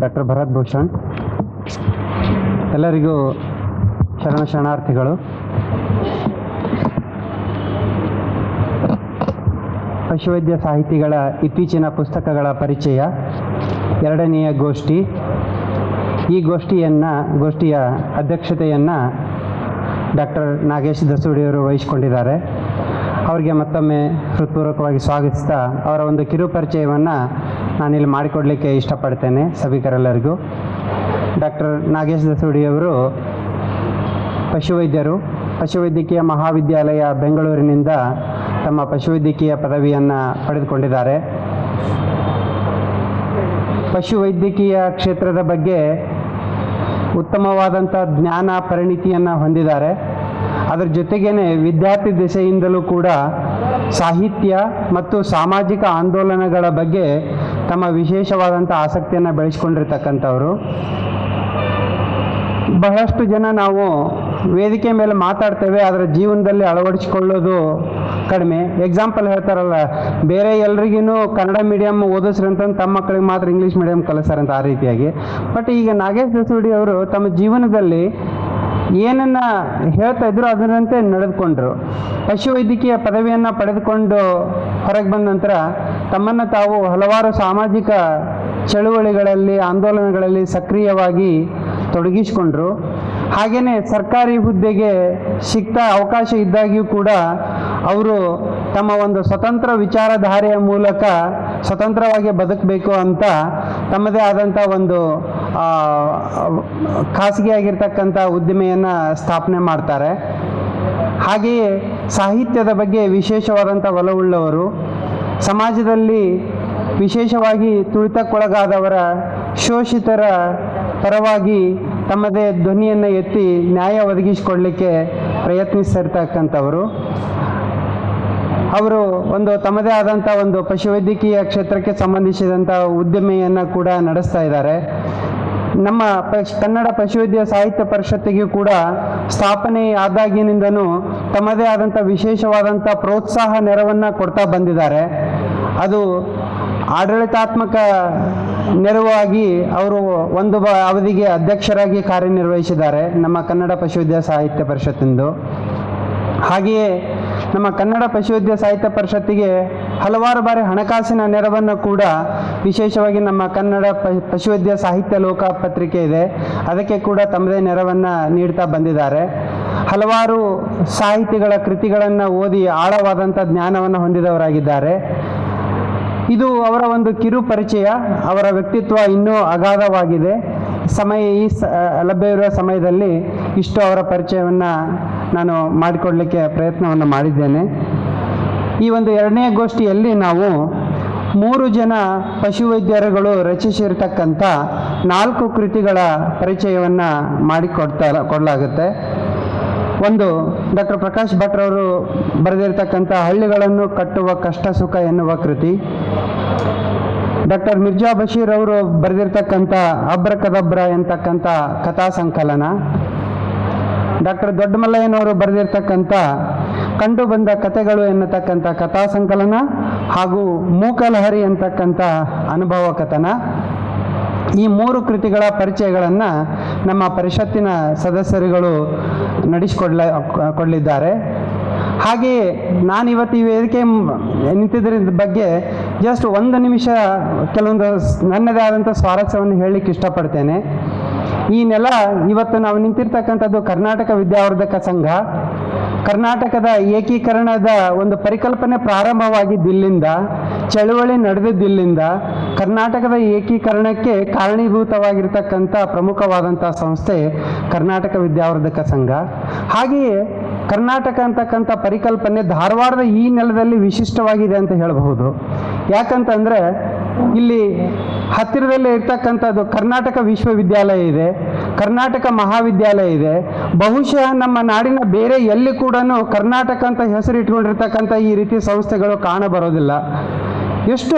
Doctor Bharat Bhushan. ಎಲ್ಲರಿಗೂ ಶರಣ ಶರಣಾರ್ಥಿಗಳು. ಪಶುವೈದ್ಯ ಸಾಹಿತಿಗಳ ಇತ್ತೀಚಿನ ಪುಸ್ತಕಗಳ ಪರಿಚಯ. ಎರಡನೆಯ ಗೋಷ್ಠಿ. ಈ ಗೋಷ್ಠಿಯನ್ನು, ಗೋಷ್ಠಿಯ ಅಧ್ಯಕ್ಷತೆಯನ್ನು ಡಾಕ್ಟರ್ ನಾಗೇಶ್ ದಸೂಡಿಯವರು ವಹಿಸಿಕೊಂಡಿದ್ದಾರೆ. ಅವರಿಗೆ ಮತ್ತೊಮ್ಮೆ ಹೃತ್ಪೂರ್ವಕವಾಗಿ ಸ್ವಾಗತಿಸ್ತಾ ಅವರ ಒಂದು ಕಿರು ಪರಿಚಯವನ್ನು ನಾನಿಲ್ಲಿ ಮಾಡಿಕೊಡಲಿಕ್ಕೆ ಇಷ್ಟಪಡ್ತೇನೆ ಸಭಿಕರೆಲ್ಲರಿಗೂ. ಡಾಕ್ಟರ್ ನಾಗೇಶ್ ದಸೂಡಿಯವರು ಪಶುವೈದ್ಯರು. ಪಶುವೈದ್ಯಕೀಯ ಮಹಾವಿದ್ಯಾಲಯ ಬೆಂಗಳೂರಿನಿಂದ ತಮ್ಮ ಪಶುವೈದ್ಯಕೀಯ ಪದವಿಯನ್ನು ಪಡೆದುಕೊಂಡಿದ್ದಾರೆ. ಪಶುವೈದ್ಯಕೀಯ ಕ್ಷೇತ್ರದ ಬಗ್ಗೆ ಉತ್ತಮವಾದಂಥ ಜ್ಞಾನ ಪರಿಣಿತಿಯನ್ನು ಹೊಂದಿದ್ದಾರೆ. ಅದರ ಜೊತೆಗೇ ವಿದ್ಯಾರ್ಥಿ ದಿಸೆಯಿಂದಲೂ ಕೂಡ ಸಾಹಿತ್ಯ ಮತ್ತು ಸಾಮಾಜಿಕ ಆಂದೋಲನಗಳ ಬಗ್ಗೆ ತಮ್ಮ ವಿಶೇಷವಾದಂಥ ಆಸಕ್ತಿಯನ್ನು ಬೆಳೆಸ್ಕೊಂಡಿರ್ತಕ್ಕಂಥವ್ರು. ಬಹಳಷ್ಟು ಜನ ನಾವು ವೇದಿಕೆ ಮೇಲೆ ಮಾತಾಡ್ತೇವೆ ಅದರ ಜೀವನದಲ್ಲಿ ಅಳವಡಿಸ್ಕೊಳ್ಳೋದು ಕಡಿಮೆ. ಎಕ್ಸಾಂಪಲ್ ಹೇಳ್ತಾರಲ್ಲ, ಬೇರೆ ಎಲ್ರಿಗೂ ಕನ್ನಡ ಮೀಡಿಯಮ್ ಓದಿಸ್ರಂತ ತಮ್ಮ ಮಕ್ಕಳಿಗೆ ಮಾತ್ರ ಇಂಗ್ಲೀಷ್ ಮೀಡಿಯಂ ಕಲಿಸ್ತಾರಂತ ಆ ರೀತಿಯಾಗಿ. ಬಟ್ ಈಗ ನಾಗೇಶ್ ದಸೂಡಿ ಅವರು ತಮ್ಮ ಜೀವನದಲ್ಲಿ ಏನನ್ನ ಹೇಳ್ತಾ ಇದ್ರು ಅದರಂತೆ ನಡೆದುಕೊಂಡ್ರು. ಪಶುವೈದ್ಯಕೀಯ ಪದವಿಯನ್ನು ಪಡೆದುಕೊಂಡು ಹೊರಗೆ ಬಂದ ನಂತರ ತಮ್ಮನ್ನು ತಾವು ಹಲವಾರು ಸಾಮಾಜಿಕ ಚಳುವಳಿಗಳಲ್ಲಿ, ಆಂದೋಲನಗಳಲ್ಲಿ ಸಕ್ರಿಯವಾಗಿ ತೊಡಗಿಸಿಕೊಂಡ್ರು. ಹಾಗೆಯೇ ಸರ್ಕಾರಿ ಹುದ್ದೆಗೆ ಸಿಗ್ತಾ ಅವಕಾಶ ಇದ್ದಾಗಿಯೂ ಕೂಡ ಅವರು ತಮ್ಮ ಒಂದು ಸ್ವತಂತ್ರ ವಿಚಾರಧಾರೆಯ ಮೂಲಕ ಸ್ವತಂತ್ರವಾಗಿ ಬದುಕಬೇಕು ಅಂತ ತಮ್ಮದೇ ಆದಂಥ ಒಂದು ಖಾಸಗಿಯಾಗಿರ್ತಕ್ಕಂಥ ಉದ್ದಿಮೆಯನ್ನು ಸ್ಥಾಪನೆ ಮಾಡ್ತಾರೆ. ಹಾಗೆಯೇ ಸಾಹಿತ್ಯದ ಬಗ್ಗೆ ವಿಶೇಷವಾದಂಥ ಒಲವುಳ್ಳವರು, ಸಮಾಜದಲ್ಲಿ ವಿಶೇಷವಾಗಿ ತುಳಿತಕ್ಕೊಳಗಾದವರ ಶೋಷಿತರ ಪರವಾಗಿ ತಮ್ಮದೇ ಧ್ವನಿಯನ್ನು ಎತ್ತಿ ನ್ಯಾಯ ಒದಗಿಸಿಕೊಡಲಿಕ್ಕೆ ಪ್ರಯತ್ನಿಸಿರ್ತಕ್ಕಂಥವರು. ಅವರು ಒಂದು ತಮ್ಮದೇ ಆದಂಥ ಒಂದು ಪಶುವೈದ್ಯಕೀಯ ಕ್ಷೇತ್ರಕ್ಕೆ ಸಂಬಂಧಿಸಿದಂಥ ಉದ್ಯಮೆಯನ್ನು ಕೂಡ ನಡೆಸ್ತಾ ಇದ್ದಾರೆ. ನಮ್ಮ ಪಶ್, ಕನ್ನಡ ಪಶುವೈದ್ಯ ಸಾಹಿತ್ಯ ಪರಿಷತ್ತಿಗೆ ಕೂಡ ಸ್ಥಾಪನೆ ಆದಾಗಿನಿಂದನೂ ತಮ್ಮದೇ ಆದಂಥ ವಿಶೇಷವಾದಂಥ ಪ್ರೋತ್ಸಾಹ ನೆರವನ್ನು ಕೊಡ್ತಾ ಬಂದಿದ್ದಾರೆ. ಅದು ಆಡಳಿತಾತ್ಮಕ ನೆರವಾಗಿ ಅವರು ಒಂದು ಅವಧಿಗೆ ಅಧ್ಯಕ್ಷರಾಗಿ ಕಾರ್ಯನಿರ್ವಹಿಸಿದ್ದಾರೆ ನಮ್ಮ ಕನ್ನಡ ಪಶುವೈದ್ಯ ಸಾಹಿತ್ಯ ಪರಿಷತ್ತಿಂದು. ಹಾಗೆಯೇ ನಮ್ಮ ಕನ್ನಡ ಪಶುವೈದ್ಯ ಸಾಹಿತ್ಯ ಪರಿಷತ್ತಿಗೆ ಹಲವಾರು ಬಾರಿ ಹಣಕಾಸಿನ ನೆರವನ್ನು ಕೂಡ ವಿಶೇಷವಾಗಿ ನಮ್ಮ ಕನ್ನಡ ಪಶುವೈದ್ಯ ಸಾಹಿತ್ಯ ಲೋಕ ಪತ್ರಿಕೆ ಇದೆ. ಅದಕ್ಕೆ ಕೂಡ ತಮ್ಮದೇ ನೆರವನ್ನು ನೀಡ್ತಾ ಬಂದಿದ್ದಾರೆ. ಹಲವಾರು ಸಾಹಿತಿಗಳ ಕೃತಿಗಳನ್ನು ಓದಿ ಆಳವಾದಂಥ ಜ್ಞಾನವನ್ನು ಹೊಂದಿದವರಾಗಿದ್ದಾರೆ. ಇದು ಅವರ ಒಂದು ಕಿರು ಪರಿಚಯ. ಅವರ ವ್ಯಕ್ತಿತ್ವ ಇನ್ನೂ ಅಗಾಧವಾಗಿದೆ. ಸಮಯ ಈ ಸ ಲಭ್ಯವಿರುವ ಸಮಯದಲ್ಲಿ ಇಷ್ಟು ಅವರ ಪರಿಚಯವನ್ನು ನಾನು ಮಾಡಿಕೊಡಲಿಕ್ಕೆ ಪ್ರಯತ್ನವನ್ನು ಮಾಡಿದ್ದೇನೆ. ಈ ಒಂದು ಎರಡನೇ ಗೋಷ್ಠಿಯಲ್ಲಿ ನಾವು ಮೂರು ಜನ ಪಶುವೈದ್ಯರುಗಳು ರಚಿಸಿರ್ತಕ್ಕಂಥ ನಾಲ್ಕು ಕೃತಿಗಳ ಪರಿಚಯವನ್ನು ಮಾಡಿಕೊಡ್ತಾ ಕೊಡಲಾಗುತ್ತೆ. ಒಂದು ಡಾಕ್ಟರ್ ಪ್ರಕಾಶ್ ಭಟ್ರವರು ಬರೆದಿರ್ತಕ್ಕಂಥ ಹಳ್ಳಿಗಳನ್ನು ಕಟ್ಟುವ ಕಷ್ಟ ಸುಖ ಎನ್ನುವ ಕೃತಿ. ಡಾಕ್ಟರ್ ಮಿರ್ಜಾ ಬಶೀರ್ ಅವರು ಬರೆದಿರ್ತಕ್ಕಂಥ ಅಬ್ರಕದಬ್ರ ಎಂತಕ್ಕಂಥ ಕಥಾ ಸಂಕಲನ ಡಾಕ್ಟರ್ ದೊಡ್ಡಮಲ್ಲಯ್ಯನವರು ಬರೆದಿರ್ತಕ್ಕಂಥ, ಕಂಡು ಬಂದ ಕಥೆಗಳು ಎನ್ನತಕ್ಕಂಥ ಕಥಾ ಸಂಕಲನ ಹಾಗೂ ಮೂಕಲಹರಿ ಅಂತಕ್ಕಂಥ ಅನುಭವ ಕಥನ. ಈ ಮೂರು ಕೃತಿಗಳ ಪರಿಚಯಗಳನ್ನು ನಮ್ಮ ಪರಿಷತ್ತಿನ ಸದಸ್ಯರುಗಳು ನಡೆಸಿಕೊಡ್ಲ, ಕೊಡಲಿದ್ದಾರೆ. ಹಾಗೆಯೇ ನಾನು ಇವತ್ತು ಈ ವೇದಿಕೆ ನಿಂತಿದ್ದರ ಬಗ್ಗೆ ಜಸ್ಟ್ ಒಂದು ನಿಮಿಷ, ಕೆಲವೊಂದು ನನ್ನದೇ ಆದಂಥ ಸ್ವಾರಸ್ಯವನ್ನು ಹೇಳಲಿಕ್ಕೆ ಇಷ್ಟಪಡ್ತೇನೆ. ಈ ನೆಲ ಇವತ್ತು ನಾವು ನಿಂತಿರ್ತಕ್ಕಂಥದ್ದು ಕರ್ನಾಟಕ ವಿದ್ಯಾವರ್ಧಕ ಸಂಘ. ಕರ್ನಾಟಕದ ಏಕೀಕರಣದ ಒಂದು ಪರಿಕಲ್ಪನೆ ಪ್ರಾರಂಭವಾಗಿದ್ದಿಲ್ಲಿಂದ ಚಳುವಳಿ ನಡೆದಿದ್ದಿಲ್ಲಿಂದ ಕರ್ನಾಟಕದ ಏಕೀಕರಣಕ್ಕೆ ಕಾರಣೀಭೂತವಾಗಿರ್ತಕ್ಕಂಥ ಪ್ರಮುಖವಾದಂಥ ಸಂಸ್ಥೆ ಕರ್ನಾಟಕ ವಿದ್ಯಾವರ್ಧಕ ಸಂಘ. ಹಾಗೆಯೇ ಕರ್ನಾಟಕ ಅಂತಕ್ಕಂಥ ಪರಿಕಲ್ಪನೆ ಧಾರವಾಡದ ಈ ನೆಲದಲ್ಲಿ ವಿಶಿಷ್ಟವಾಗಿದೆ ಅಂತ ಹೇಳಬಹುದು. ಯಾಕಂತಂದರೆ ಇಲ್ಲಿ ಹತ್ತಿರದಲ್ಲೇ ಇರ್ತಕ್ಕಂಥದ್ದು ಕರ್ನಾಟಕ ವಿಶ್ವವಿದ್ಯಾಲಯ ಇದೆ, ಕರ್ನಾಟಕ ಮಹಾವಿದ್ಯಾಲಯ ಇದೆ. ಬಹುಶಃ ನಮ್ಮ ನಾಡಿನ ಬೇರೆ ಎಲ್ಲಿ ಕೂಡ ಕರ್ನಾಟಕ ಅಂತ ಹೆಸರು ಇಟ್ಕೊಂಡಿರ್ತಕ್ಕಂಥ ಈ ರೀತಿ ಸಂಸ್ಥೆಗಳು ಕಾಣಬರೋದಿಲ್ಲ ಎಷ್ಟು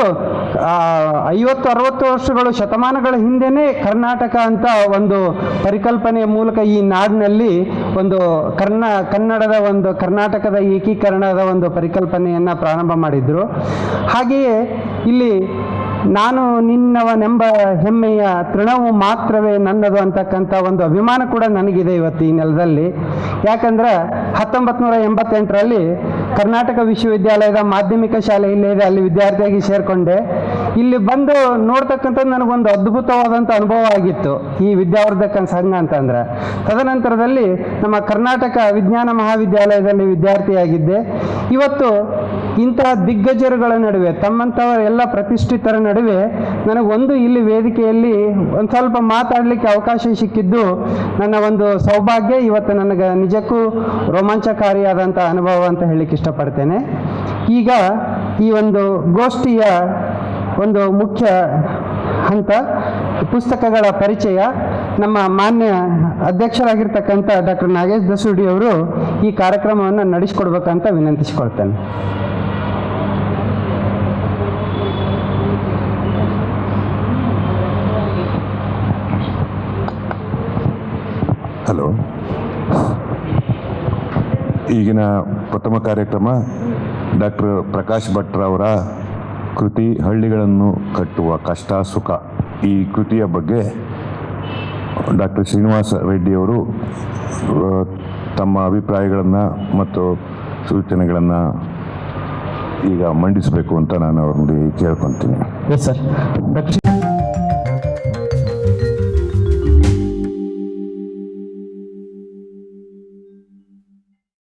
ಐವತ್ತು, ಅರವತ್ತು ವರ್ಷಗಳು, ಶತಮಾನಗಳ ಹಿಂದೆನೇ ಕರ್ನಾಟಕ ಅಂತ ಒಂದು ಪರಿಕಲ್ಪನೆಯ ಮೂಲಕ ಈ ನಾಡಿನಲ್ಲಿ ಒಂದು ಕರ್ನ, ಕನ್ನಡದ ಒಂದು ಕರ್ನಾಟಕದ ಏಕೀಕರಣದ ಒಂದು ಪರಿಕಲ್ಪನೆಯನ್ನು ಪ್ರಾರಂಭ ಮಾಡಿದ್ರು. ಹಾಗೆಯೇ ಇಲ್ಲಿ ನಾನು ನಿನ್ನವನೆಂಬ ಹೆಮ್ಮೆಯ ತೃಣವು ಮಾತ್ರವೇ ನನ್ನದು ಅಂತಕ್ಕಂಥ ಒಂದು ಅಭಿಮಾನ ಕೂಡ ನನಗಿದೆ ಇವತ್ತು ಈ ನೆಲದಲ್ಲಿ. ಯಾಕಂದ್ರೆ ಹತ್ತೊಂಬತ್ತು ನೂರ ಎಂಬತ್ತೆಂಟರಲ್ಲಿ ಕರ್ನಾಟಕ ವಿಶ್ವವಿದ್ಯಾಲಯದ ಮಾಧ್ಯಮಿಕ ಶಾಲೆ ಇಲ್ಲೇ ಅಲ್ಲಿ ವಿದ್ಯಾರ್ಥಿಯಾಗಿ ಸೇರಿಕೊಂಡೆ. ಇಲ್ಲಿ ಬಂದು ನೋಡ್ತಕ್ಕಂಥದ್ದು ನನಗೊಂದು ಅದ್ಭುತವಾದಂಥ ಅನುಭವ ಆಗಿತ್ತು ಈ ವಿದ್ಯಾವರ್ಧಕ ಸಂಘ ಅಂತಂದ್ರೆ. ತದನಂತರದಲ್ಲಿ ನಮ್ಮ ಕರ್ನಾಟಕ ವಿಜ್ಞಾನ ಮಹಾವಿದ್ಯಾಲಯದಲ್ಲಿ ವಿದ್ಯಾರ್ಥಿಯಾಗಿದ್ದೆ. ಇವತ್ತು ಇಂತಹ ದಿಗ್ಗಜರುಗಳ ನಡುವೆ, ತಮ್ಮಂಥವರ ಎಲ್ಲ ಪ್ರತಿಷ್ಠಿತರ ನಡುವೆ ನನಗೊಂದು ಇಲ್ಲಿ ವೇದಿಕೆಯಲ್ಲಿ ಒಂದು ಸ್ವಲ್ಪ ಮಾತಾಡಲಿಕ್ಕೆ ಅವಕಾಶ ಸಿಕ್ಕಿದ್ದು ನನ್ನ ಒಂದು ಸೌಭಾಗ್ಯ. ಇವತ್ತು ನನಗೆ ನಿಜಕ್ಕೂ ರೋಮಾಂಚಕಾರಿಯಾದಂಥ ಅನುಭವ ಅಂತ ಹೇಳಲಿಕ್ಕೆ ಇಷ್ಟಪಡ್ತೇನೆ. ಈಗ ಈ ಒಂದು ಗೋಷ್ಠಿಯ ಒಂದು ಮುಖ್ಯ ಹಂತ, ಪುಸ್ತಕಗಳ ಪರಿಚಯ. ನಮ್ಮ ಮಾನ್ಯ ಅಧ್ಯಕ್ಷರಾಗಿರ್ತಕ್ಕಂಥ ಡಾಕ್ಟರ್ ನಾಗೇಶ್ ದಸೂಡಿ ಅವರು ಈ ಕಾರ್ಯಕ್ರಮವನ್ನು ನಡೆಸಿಕೊಡ್ಬೇಕಂತ ವಿನಂತಿಸಿಕೊಳ್ತೇನೆ. ಹಲೋ. ಈಗಿನ ಪ್ರಥಮ ಕಾರ್ಯಕ್ರಮ ಡಾಕ್ಟರ್ ಪ್ರಕಾಶ್ ಭಟ್ರವರ ಕೃತಿ ಹಳ್ಳಿಗಳನ್ನು ಕಟ್ಟುವ ಕಷ್ಟ ಸುಖ ಈ ಕೃತಿಯ ಬಗ್ಗೆ ಡಾಕ್ಟರ್ ಶ್ರೀನಿವಾಸ ರೆಡ್ಡಿಯವರು ತಮ್ಮ ಅಭಿಪ್ರಾಯಗಳನ್ನು ಮತ್ತು ಸೂಚನೆಗಳನ್ನು ಈಗ ಮಂಡಿಸಬೇಕು ಅಂತ ನಾನು ಅವ್ರಲ್ಲಿ ಕೇಳ್ಕೊತೀನಿ. Yes sir